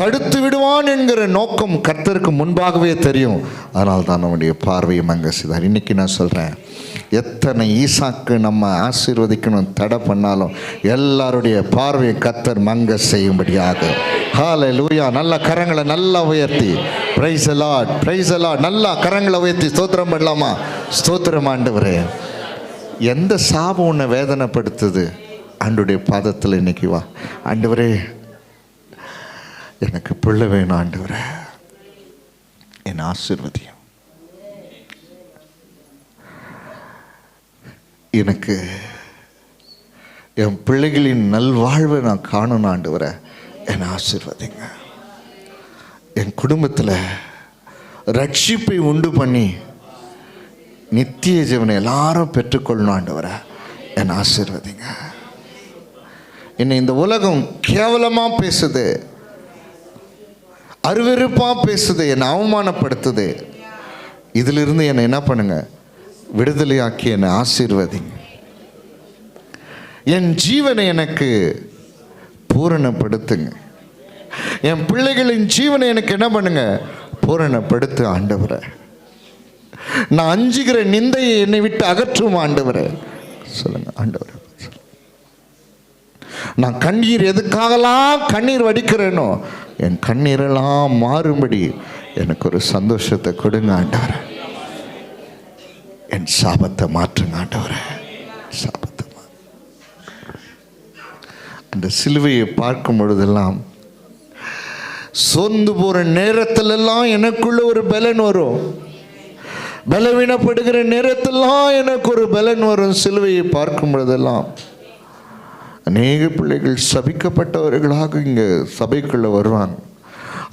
தடுத்து விடுவான் என்கிற நோக்கம் கர்த்தருக்கு முன்பாகவே தெரியும். அதனால் தான் நம்முடைய பார்வையை அங்கே செய்தார் இன்னைக்கு நான் சொல்கிறேன் எத்தனை ஈசாக்கு நம்ம ஆசீர்வதிக்கணும் தடை பண்ணாலும் எல்லாருடைய பார்வையை கத்தர் மங்க செய்யும்படியாக. ஹாலை லூயா நல்ல கரங்களை நல்லா உயர்த்தி. பிரைஸ் அலாட் பிரைஸ் அலாட் நல்லா கரங்களை உயர்த்தி. ஸ்தோத்திரம் பண்ணலாமா? ஸ்தோத்திரம் ஆண்டவரே. எந்த சாபம் உன்னை வேதனைப்படுத்துது? ஆண்டுடைய பாதத்தில் இன்னைக்கு வா. ஆண்டவரே எனக்கு பிள்ளை வேணும் ஆண்டவர. என் ஆசிர்வதியம். எனக்கு என் பிள்ளைகளின் நல்வாழ்வை நான் காணணும் ஆண்டவரே. என் ஆசிர்வதிங்க. என் குடும்பத்தில் ரட்சிப்பை உண்டு பண்ணி நித்திய ஜீவனை எல்லாரும் பெற்றுக்கொள்ளணும் ஆண்டவரே. என் ஆசிர்வதிங்க. என்னை இந்த உலகம் கேவலமாக பேசுது. அருவெருப்பாக பேசுது என்னை அவமானப்படுத்துது. இதிலிருந்து என்னை என்ன பண்ணுங்க? விடுதலையாக்கி என்னை ஆசீர்வதிங்க. என் ஜீவனை எனக்கு பூரணப்படுத்துங்க. என் பிள்ளைகளின் ஜீவனை எனக்கு என்ன பண்ணுங்க? பூரணப்படுத்து ஆண்டவரை. நான் அஞ்சுகிற நிந்தையை என்னை விட்டு அகற்றும் ஆண்டவரை. சொல்லுங்க ஆண்டவரை. நான் கண்ணீர் எதுக்காகலாம் கண்ணீர் வடிக்கிறேனோ என் கண்ணீரெல்லாம் மாறும்படி எனக்கு ஒரு சந்தோஷத்தை கொடுங்க ஆண்டவரே. என் சாபத்தை மாற்றுங்க ஆண்டவரே. சாபத்தை அந்த சிலுவையை பார்க்கும் பொழுதெல்லாம் சோர்ந்து போகிற நேரத்திலெல்லாம் எனக்குள்ள ஒரு பலன் வரும். பலவீனப்படுகிற நேரத்திலாம் எனக்கு ஒரு பலன் வரும். சிலுவையை பார்க்கும் பொழுதெல்லாம் அநேக பிள்ளைகள் சபிக்கப்பட்டவர்களாக இங்கே சபைக்குள்ளே வருவாங்க.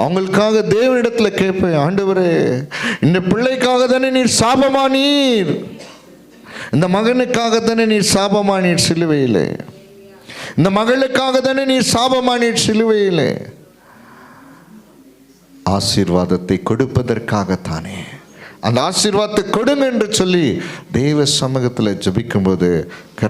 அவங்களுக்காக தேவனிடத்தில் கேட்பேன் ஆண்டவரே இந்த பிள்ளைக்காக தானே நீர் சாபமானீர்? இந்த மகனுக்காக தானே நீர் சாபமானீர் சிலுவையிலே? இந்த மகளுக்காக தானே நீர் சாபமானீர் சிலுவையிலே? ஆசீர்வாதத்தை கொடுப்பதற்காகத்தானே. அந்த ஆசீர்வாதத்தை கொடுங்க என்று சொல்லி தெய்வ சமூகத்தில் ஜபிக்கும்போது